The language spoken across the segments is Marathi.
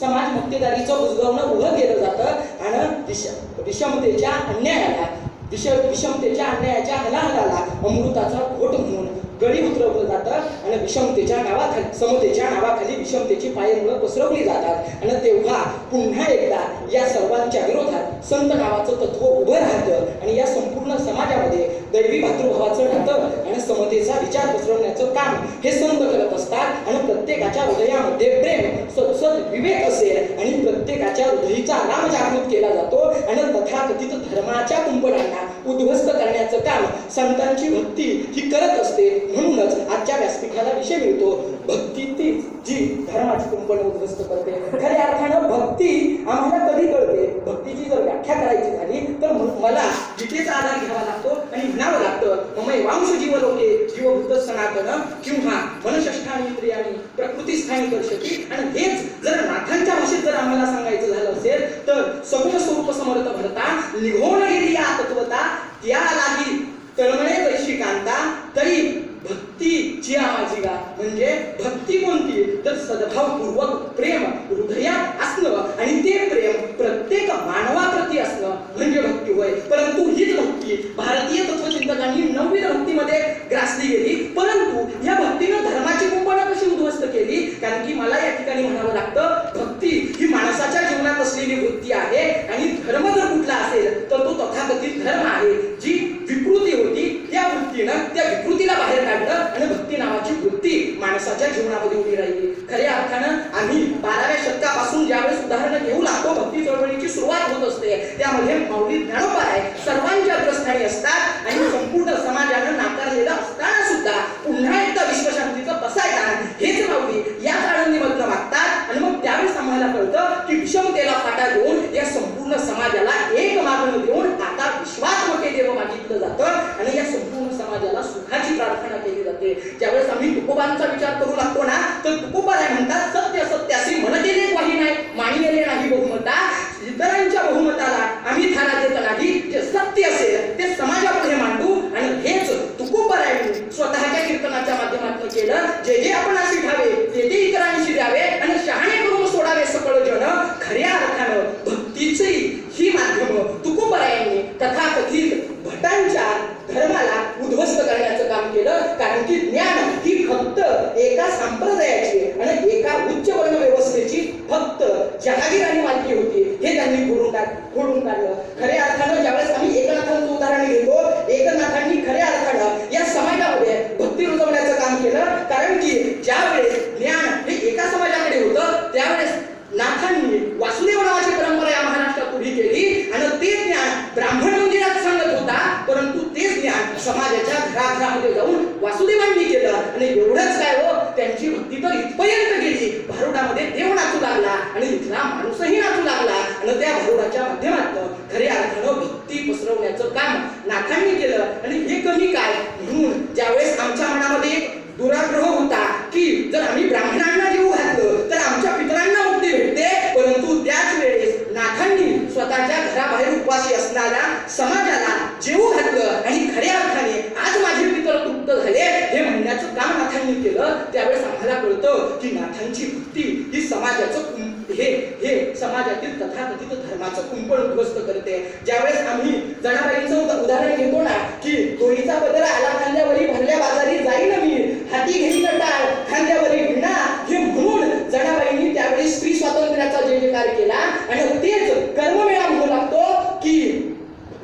समाज मक्तेदारीचं उजगवणं उभं केलं जातं आणि विष विषमतेच्या अन्यायाला विष विषमतेच्या अन्यायाच्या हलाहलाला अमृताचा घोट म्हणून आणि विषमतेच्या नावाखाली समतेच्या नावाखाली विषमतेची पायमुळं पसरवली जातात. आणि तेव्हा पुन्हा एकदा या सर्वांच्या विरोधात संत नावाचं तत्व उभं राहतं आणि या संपूर्ण समाजामध्ये दैवी भातृभावाचं नातं आणि समतेचा विचार पसरवण्याचं काम हे संत करत असतात. आणि प्रत्येकाच्या हृदयामध्ये प्रेम सत्सद विवेक असेल आणि प्रत्येकाच्या हृदयीचा राम जागृत केला जातो. आणि तथाकथित धर्माच्या कुंपणांना उद्ध्वस्त करण्याचं काम संतांची भक्ती ही करत असते. म्हणूनच आजच्या याला विषय मिळतो. भक्ती तीच जी धर्माची कुंपण उद्ध्वस्त करते. खऱ्या अर्थानं भक्ती आम्हाला कधी कळते? भक्तीची जर व्याख्या करायची झाली तर मला गीतेचा आधार घ्यावा लागतो आणि म्हणावं लागतं ममय वांश जीव लोके जीवभूत सनातन किंवा मनषष्ठानी इंद्रियानी प्रकृतीस्थानी कर्षती. आणि हेच जर नाथांच्या भाषेत जर आम्हाला सांगायचं झालं असेल तर सगुण स्वरूप समर्थ भरता निघून गेली या तत्वता त्या लागी तळमळे तैशी कांता तरी भक्ती जी माझी गा म्हणजे भक्ती कोणती तर सद्भावपूर्वक प्रेम हृदयात असणं आणि ते प्रेम प्रत्येक मानवाप्रती असणं म्हणजे भक्ती होय. परंतु हीच भक्ती भारतीय तत्वचिंतकांनी नववीन भक्तीमध्ये ग्रासली गेली. परंतु या भक्तीनं धर्माची कुंपणं कशी उद्ध्वस्त केली? कारण की मला या ठिकाणी म्हणावं लागतं भक्ती ही माणसाच्या जीवनात असलेली वृत्ती आहे आणि धर्म जर कुठला असेल तर तो तथाकथित धर्म आहे जी विकृती होती या वृत्तीनं त्या विकृतीला बाहेर काढलं आणि भक्ती नावाची वृत्ती माणसाच्या जीवनामध्ये उभी राहिली. खऱ्या अर्थानं आम्ही बाराव्या शतकापासून ज्यावेळेस उदाहरणं घेऊ लागतो भक्ती चळवळीची सुरुवात होत असते त्यामध्ये माऊली ज्ञानोबा आहे सर्वांच्या अग्रस्थानी असतात आणि संपूर्ण समाजानं नाकारलेलं असताना सुद्धा पुन्हा एकदा विश्वशांतीचं बसायला हेच माऊली या काळांनीमधनं मागतात आणि मग त्यावेळेस आम्हाला कळतं की विषमतेला फाटा देऊन या संपूर्ण समाजाला एक मागणं देऊन आता विश्वात्मके देव मागितलं जातं आणि या संपूर्ण समाजाला सुखाची प्रार्थना केली जाते ज्यावेळेस आम्ही तुकोबांचा विचार करू लागतो ना तर तुकोबा काय म्हणतात सत्य सत्यासी मन केले काही नाही मानिले नाही बहुमता इतरांच्या बहुमताला आम्ही थारा देत नाही जे सत्य असेल ते समाजापुढे मांडू आणि हेच तुकोबरायांनी स्वतःच्या कीर्तनाच्या माध्यमातून केलं जे जे आपण असे ठावे ते ते इतरांशी द्यावे आणि शहाणे करून सोडावे सकळ जन खऱ्या अर्थानं भक्तीची ही माध्यम तुकोबरायांनी तथाकथित भटांच्या धर्माला उद्ध्वस्त करण्याचं काम केलं कारण की ज्ञान ही फक्त एका संप्रदायाची आणि एका उच्च वर्ण व्यवस्थेची फक्त जहागीर आणि मालकी होती हे त्यांनी फोडून टाक खोडून काढलं. खऱ्या अर्थानं ज्यावेळेस आम्ही एकनाथांचं उदाहरण घेतो एकनाथांनी खऱ्या अर्थानं या समाजामध्ये भक्ती रुजवण्याचं काम केलं. कारण की ज्यावेळेस ज्ञान हे एका समाजाकडे होतं त्यावेळेस नाथांनी वासुदेव नावाची परंपरा या महाराष्ट्रात उभी केली आणि ते ज्ञान ब्राह्मण मंदिरात सांगत होता परंतु ते ज्ञान समाजाच्या घराघरामध्ये जाऊन वासुदेवांनी केलं आणि एवढं काय हो त्यांची भक्ती तर इथपर्यंत गेली भारुडामध्ये देव नाचू लागला आणि इथला माणूसही नाचू लागला. आणि त्या भारुडाच्या माध्यमातून खऱ्या अर्थानं भक्ती पसरवण्याचं काम नाथांनी केलं. आणि हे कमी काय? म्हणून ज्यावेळेस आमच्या मनामध्ये एक दुराग्रह होता की जर आम्ही ब्राह्मणांना जीव घातलं तर आमच्या पितरांना मुक्ती भेटते परंतु त्याच वेळेस नाथांनी स्वतःच्या घराबाहेर उपवासी असणाऱ्या समाजाला जेऊ घातलं आणि खऱ्या अर्थाने आज माझे पितर तृप्त झाले हे म्हणण्याचं काम नाथांनी केलं त्यावेळेस आम्हाला कळतं की नाथांची भक्ती ही समाजाचं हे हे समाजातील तथाकथित धर्माचं कुंपण उद्ध्वस्त करते. ज्यावेळेस आम्ही जनाबाईंचं उदाहरण घेतो ना की दोरीचा बदल आला खांद्यावरी भरल्या बाजारी जाईन मी. हाती घेईन टाळ खांद्यावरी भिणा हे म्हणून जनाबाईंनी त्यावेळी स्त्री स्वातंत्र्याचा जय जयकार केला आणि तेच कर्ममेळा म्हणू लागतो की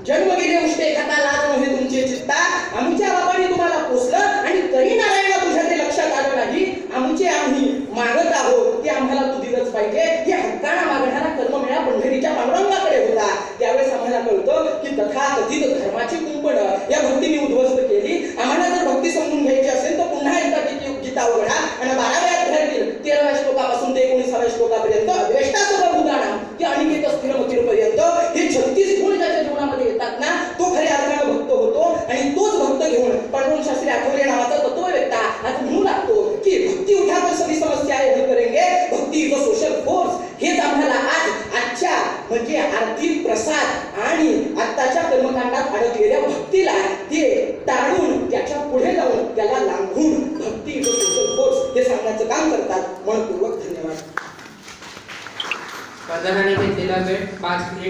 जन्म गेले उष्टे खाता लाज नव्हे तुमचे चित्ता आमच्या बापाने तुम्हाला पोचलं आणि तरी नारायणा तुझ्या ते लक्षात आलं नाही आमचे आम्ही मागत आहोत ते आम्हाला तू दिलंच पाहिजे हे हक्काना मागणारा कर्ममेळा पंढरीच्या पांडुरंगाकडे होता त्यावेळेस आम्हाला कळतं की तथाकथित धर्माची कुंपण या भक्तीने उद्ध्वस्त केली आम्हाला जर भक्ती समजून घ्यायची असेल तर पुन्हा एकदा गीते- गीता उघडा आणि बाराव्या अध्यायातील तेराव्या श्लोकापासून ते एकोणीसाव्या श्लोकापर्यंत द्वेष्टासुद्धा उदाहरण ते अनिकेत स्थिर पर्यंत हे छत्तीस गुण ज्याच्या जीवनामध्ये येतात ना तो खऱ्या अर्थानं भक्त होतो आणि तोच भक्त घेऊन पांडुरंग शास्त्री आठवले नावाचा तत्ववेत्ता आज म्हणू लागतो की भक्ती उठाकर सभी समस्या हल करेंगे भक्ती इज सोशल फोर्स हेच आम्हाला आज आजच्या म्हणजे आर्थिक प्रसाद आणि आत्ताच्या कर्मकांडात अडकलेल्या भक्तीला ते टाळून त्याच्या पुढे जाऊन त्याला लांबून भक्ती व सोशल फोर्स हे सांगण्याचं काम करतात. मनपूर्वक धन्यवाद. प्रधानाने घेतलेला वेळ पाच मिनिट